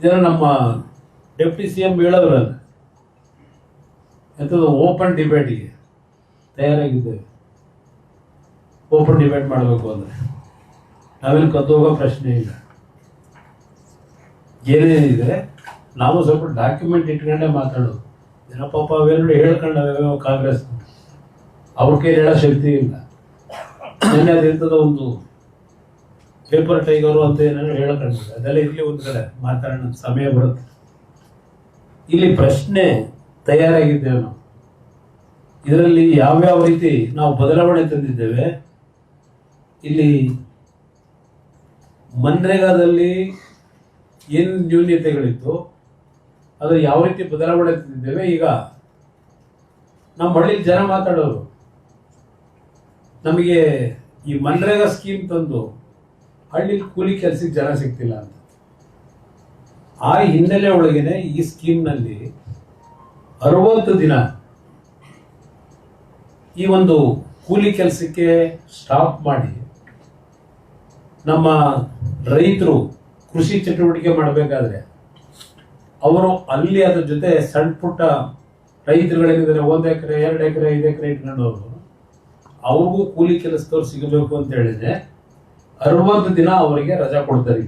ಇದನ್ನ ನಮ್ಮ deputy C M ಹೇಳೋರಲ್ಲ ಎಂಥದ್ದು ಓಪನ್ ಡಿಬೇಟಿಗೆ ತಯಾರಾಗಿದ್ದೇವೆ. ಓಪನ್ ಡಿಬೇಟ್ ಮಾಡಬೇಕು ಅಂದರೆ. ನಾವೇನು ಕದ್ದೋಗೋ ಪ್ರಶ್ನೆ ಇಲ್ಲ. ಏನೇನಿದೆ, ನಾವು ಸ್ವಲ್ಪ ಡಾಕ್ಯುಮೆಂಟ್ ಇಟ್ಕೊಂಡೇ ಮಾತಾಡೋದು. ಜನ ಪಾಪ, ಅವೆರಡು ಹೇಳ್ಕೊಂಡವೆ ಕಾಂಗ್ರೆಸ್. ಅವ್ರ ಕೈ ಹೇಳೋ ಶಕ್ತಿ ಇಲ್ಲ. ನಿನ್ನೆ ಅದಿಂಥದ್ದು ಒಂದು ಪೇಪರ್ ಟೈಗರು ಅಂತ ಏನಾದ್ರು ಹೇಳ್ಕೊಂಡಿದೆ ಅದೆಲ್ಲ ಇಲ್ಲಿ ಒಂದು ಕಡೆ ಮಾತಾಡೋಣ. ಸಮಯ ಬರುತ್ತೆ. ಇಲ್ಲಿ ಪ್ರಶ್ನೆ ತಯಾರಾಗಿದ್ದೇವೆ ನಾವು ಇದರಲ್ಲಿ ಯಾವ್ಯಾವ ರೀತಿ ನಾವು ಬದಲಾವಣೆ ತಂದಿದ್ದೇವೆ? ಇಲ್ಲಿ ಮನ್ರೇಗಾದಲ್ಲಿ ಏನು ನ್ಯೂನ್ಯತೆಗಳಿತ್ತು ಅದು ಯಾವ ರೀತಿ ಬದಲಾವಣೆ ತಂದಿದ್ದೇವೆ? ಈಗ ನಮ್ಮ ಹಳ್ಳಿ ಜನ ಮಾತಾಡೋರು, ನಮಗೆ ಈ ಮನ್ರೇಗಾ ಸ್ಕೀಮ್ ತಂದು ಹಳ್ಳಿ ಕೂಲಿ ಕೆಲಸಕ್ಕೆ ಜನ ಸಿಗ್ತಿಲ್ಲ ಅಂತ. ಆ ಹಿನ್ನೆಲೆ ಒಳಗೇನೆ ಈ ಸ್ಕೀಮ್ನಲ್ಲಿ ಅರವತ್ತು ದಿನ ಈ ಒಂದು ಕೂಲಿ ಕೆಲಸಕ್ಕೆ ಸ್ಟಾಪ್ ಮಾಡಿ ನಮ್ಮ ರೈತರು ಕೃಷಿ ಚಟುವಟಿಕೆ ಮಾಡಬೇಕಾದ್ರೆ ಅವರು ಅಲ್ಲಿ ಅದ್ರ ಜೊತೆ ಸಣ್ಣ ಪುಟ್ಟ ರೈತರುಗಳೇನಿದ್ದಾರೆ, ಒಂದು ಎಕರೆ, ಎರಡು ಎಕರೆ, ಐದು ಎಕರೆ ಇಟ್ಕೊಂಡವರು ಅವ್ರಿಗೂ ಕೂಲಿ ಕೆಲಸದವ್ರು ಸಿಗಬೇಕು ಅಂತ ಹೇಳಿದ್ರೆ ಅರವತ್ತು ದಿನ ಅವರಿಗೆ ರಜಾ ಕೊಡ್ತಾರೆ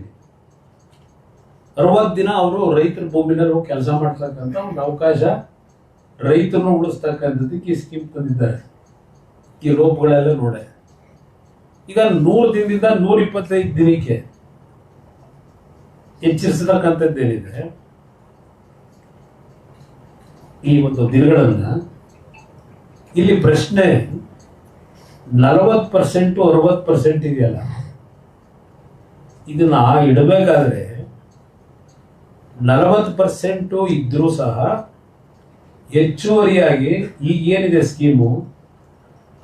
ಅರವತ್ತು ದಿನ ಅವರು ರೈತರ ಭೂಮಿನಲ್ಲಿ ಕೆಲಸ ಮಾಡ್ತಕ್ಕಂಥ ಒಂದು ಅವಕಾಶ ರೈತರನ್ನು ಉಳಿಸ್ತಕ್ಕಂಥದ್ದಕ್ಕೆ ಈ ಸ್ಕೀಮ್ ತಂದಿದ್ದಾರೆ. ಈ ರೋಪ್ಗಳೆಲ್ಲ ನೋಡೆ. ಈಗ ನೂರು ದಿನದಿಂದ ನೂರ ಇಪ್ಪತ್ತೈದು ದಿನಕ್ಕೆ ಹೆಚ್ಚಿಸತಕ್ಕಂಥದ್ದೇನಿದೆ? ಈ ಒಂದು ದಿನಗಳನ್ನ ಇಲ್ಲಿ ಪ್ರಶ್ನೆ ನಲವತ್ತು ಪರ್ಸೆಂಟು ಅರವತ್ತು ಪರ್ಸೆಂಟ್ ಇದೆಯಲ್ಲ? ಇದನ್ನ ಇಡಬೇಕಾದ್ರೆ ನಲವತ್ತು ಪರ್ಸೆಂಟು ಇದ್ರೂ ಸಹ ಹೆಚ್ಚುವರಿಯಾಗಿ ಈಗ ಏನಿದೆ ಸ್ಕೀಮು?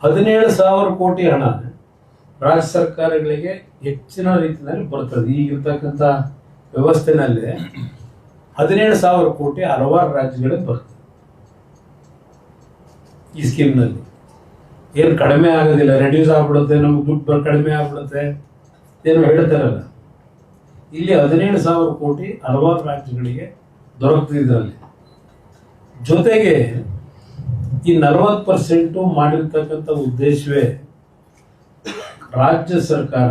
ಹದಿನೇಳು ಸಾವಿರ ಕೋಟಿ ಹಣ ರಾಜ್ಯ ಸರ್ಕಾರಗಳಿಗೆ ಹೆಚ್ಚಿನ ರೀತಿಯಲ್ಲಿ ಬರ್ತದೆ ಈಗಿರ್ತಕ್ಕಂಥ ವ್ಯವಸ್ಥೆನಲ್ಲಿ ಹದಿನೇಳು ಸಾವಿರ ಕೋಟಿ ಹಲವಾರು ರಾಜ್ಯಗಳಿಗೆ ಬರ್ತದೆ ಈ ಸ್ಕೀಮ್ನಲ್ಲಿ. ಏನು ಕಡಿಮೆ ಆಗೋದಿಲ್ಲ. ರೆಡ್ಯೂಸ್ ಆಗ್ಬಿಡುತ್ತೆ, ನಮ್ಗೆ ದುಡ್ಡು ಕಡಿಮೆ ಆಗ್ಬಿಡುತ್ತೆ. ಏನು ಹೇಳ್ತಾರಲ್ಲ. ಇಲ್ಲಿ ಹದಿನೇಳು ಸಾವಿರ ಕೋಟಿ ಹಲವಾರು ದೊರಕ್ತದೆ ಇದರಲ್ಲಿ. ಜೊತೆಗೆ ಈ ನಲವತ್ತು ಪರ್ಸೆಂಟು ಮಾಡಿರ್ತಕ್ಕಂಥ ಉದ್ದೇಶವೇ ರಾಜ್ಯ ಸರ್ಕಾರ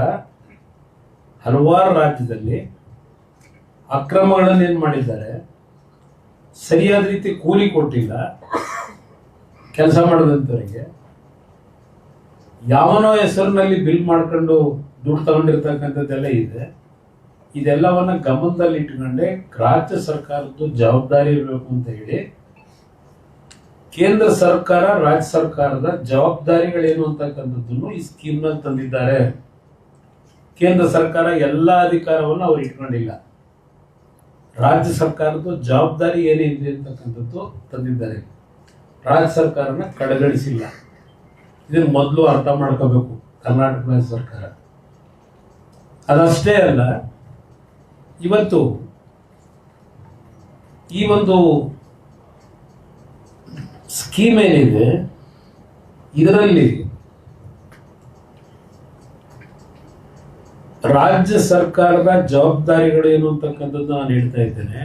ಹಲವಾರು ರಾಜ್ಯದಲ್ಲಿ ಅಕ್ರಮಗಳನ್ನು ಏನು ಮಾಡಿದ್ದಾರೆ? ಸರಿಯಾದ ರೀತಿ ಕೂಲಿ ಕೊಟ್ಟಿಲ್ಲ. ಕೆಲಸ ಮಾಡಿದಂಥವರಿಗೆ ಯಾವನೋ ಹೆಸರಿನಲ್ಲಿ ಬಿಲ್ ಮಾಡ್ಕೊಂಡು ದುಡ್ಡು ತಗೊಂಡಿರ್ತಕ್ಕಂಥದ್ದೆಲ್ಲ ಇದೆ. ಇದೆಲ್ಲವನ್ನ ಗಮನದಲ್ಲಿ ಇಟ್ಕೊಂಡೆ ರಾಜ್ಯ ಸರ್ಕಾರದ್ದು ಜವಾಬ್ದಾರಿ ಇರಬೇಕು ಅಂತ ಹೇಳಿ ಕೇಂದ್ರ ಸರ್ಕಾರ, ರಾಜ್ಯ ಸರ್ಕಾರದ ಜವಾಬ್ದಾರಿಗಳೇನು ಅಂತಕ್ಕಂಥದ್ದನ್ನು ಈ ಸ್ಕೀಮ್ನಲ್ಲಿ ತಂದಿದ್ದಾರೆ. ಕೇಂದ್ರ ಸರ್ಕಾರ ಎಲ್ಲ ಅಧಿಕಾರವನ್ನು ಅವ್ರು ಇಟ್ಕೊಂಡಿಲ್ಲ. ರಾಜ್ಯ ಸರ್ಕಾರದ ಜವಾಬ್ದಾರಿ ಏನಿದೆ ಅಂತಕ್ಕಂಥದ್ದು ತಂದಿದ್ದಾರೆ. ರಾಜ್ಯ ಸರ್ಕಾರನ ಕಡೆಗಣಿಸಿಲ್ಲ. ಇದನ್ನು ಮೊದಲು ಅರ್ಥ ಮಾಡ್ಕೋಬೇಕು ಕರ್ನಾಟಕ ರಾಜ್ಯ ಸರ್ಕಾರ. ಅದಷ್ಟೇ ಅಲ್ಲ ಇವತ್ತು ಈ ಒಂದು ಸ್ಕೀಮ್ ಏನಿದೆ, ಇದರಲ್ಲಿ ರಾಜ್ಯ ಸರ್ಕಾರದ ಜವಾಬ್ದಾರಿಗಳು ಏನು ಅಂತಕ್ಕಂಥದ್ದು ನಾನು ಹೇಳ್ತಾ ಇದ್ದೇನೆ.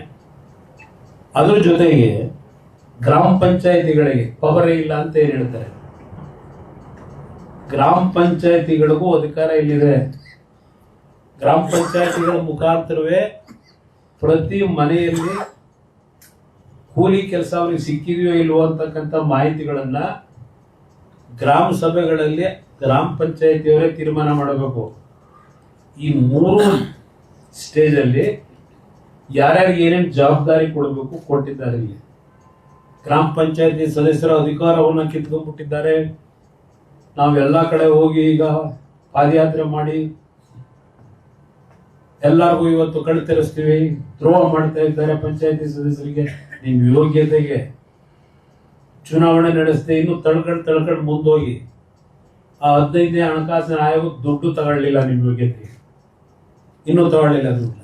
ಅದ್ರ ಜೊತೆಗೆ ಗ್ರಾಮ ಪಂಚಾಯಿತಿಗಳಿಗೆ ಪವರೇ ಇಲ್ಲ ಅಂತ ಏನ್ ಹೇಳ್ತಾರೆ? ಗ್ರಾಮ ಪಂಚಾಯತಿಗಳಿಗೂ ಅಧಿಕಾರ ಇಲ್ಲಿದೆ. ಗ್ರಾಮ ಪಂಚಾಯತಿಗಳ ಮುಖಾಂತರವೇ ಪ್ರತಿ ಮನೆಯಲ್ಲಿ ಕೂಲಿ ಕೆಲಸ ಅವ್ರಿಗೆ ಸಿಕ್ಕಿದೆಯೋ ಇಲ್ವೋ ಅಂತಕ್ಕಂಥ ಮಾಹಿತಿಗಳನ್ನು ಗ್ರಾಮ ಸಭೆಗಳಲ್ಲಿ ಗ್ರಾಮ ಪಂಚಾಯತಿಯವರೇ ತೀರ್ಮಾನ ಮಾಡಬೇಕು. ಈ ಮೂರು ಸ್ಟೇಜಲ್ಲಿ ಯಾರ್ಯಾರಿಗೆ ಏನೇನು ಜವಾಬ್ದಾರಿ ಕೊಡಬೇಕು ಕೊಟ್ಟಿದ್ದಾರೆ ಇಲ್ಲಿ. ಗ್ರಾಮ ಪಂಚಾಯತಿ ಸದಸ್ಯರ ಅಧಿಕಾರವನ್ನು ಕಿತ್ಕೊಂಡ್ಬಿಟ್ಟಿದ್ದಾರೆ. ನಾವೆಲ್ಲ ಕಡೆ ಹೋಗಿ ಈಗ ಪಾದಯಾತ್ರೆ ಮಾಡಿ ಎಲ್ಲರಿಗೂ ಇವತ್ತು ಕಣ್ ತೆರೆಸ್ತೀವಿ. ದ್ರೋಹ ಮಾಡ್ತಾ ಇದ್ದಾರೆ ಪಂಚಾಯತಿ ಸದಸ್ಯರಿಗೆ. ನಿಮ್ ಯೋಗ್ಯತೆಗೆ ಚುನಾವಣೆ ನಡೆಸದೆ, ಇನ್ನು ತಳ್ಕಂಡ್ ತಳ್ಕಂಡ್ ಮುಂದೋಗಿ ಆ ಹದಿನೈದನೇ ಹಣಕಾಸಿನ ಆಯೋಗ ದುಡ್ಡು ತಗೊಳ್ಳಿಲ್ಲ ನಿಮ್ ಯೋಗ್ಯತೆಗೆ. ಇನ್ನೂ ತಗೊಳ್ಳಿಲ್ಲ ದುಡ್ಡು.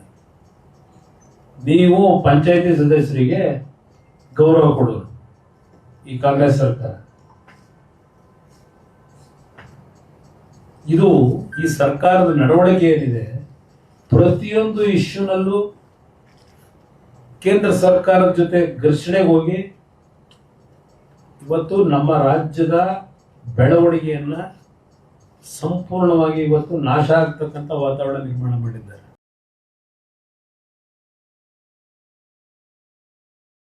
ನೀವು ಪಂಚಾಯತಿ ಸದಸ್ಯರಿಗೆ ಗೌರವ ಕೊಡೋರು ಈ ಕಾಂಗ್ರೆಸ್ ಸರ್ಕಾರ. ಇದು ಈ ಸರ್ಕಾರದ ನಡವಳಿಕೆ ಏನಿದೆ ಪ್ರತಿಯೊಂದು ಇಶ್ಯೂನಲ್ಲೂ ಕೇಂದ್ರ ಸರ್ಕಾರದ ಜೊತೆ ಘರ್ಷಣೆಗೆ ಹೋಗಿ ಇವತ್ತು ನಮ್ಮ ರಾಜ್ಯದ ಬೆಳವಣಿಗೆಯನ್ನ ಸಂಪೂರ್ಣವಾಗಿ ಇವತ್ತು ನಾಶ ಆಗ್ತಕ್ಕಂಥ ವಾತಾವರಣ ನಿರ್ಮಾಣ ಮಾಡಿದ್ದಾರೆ.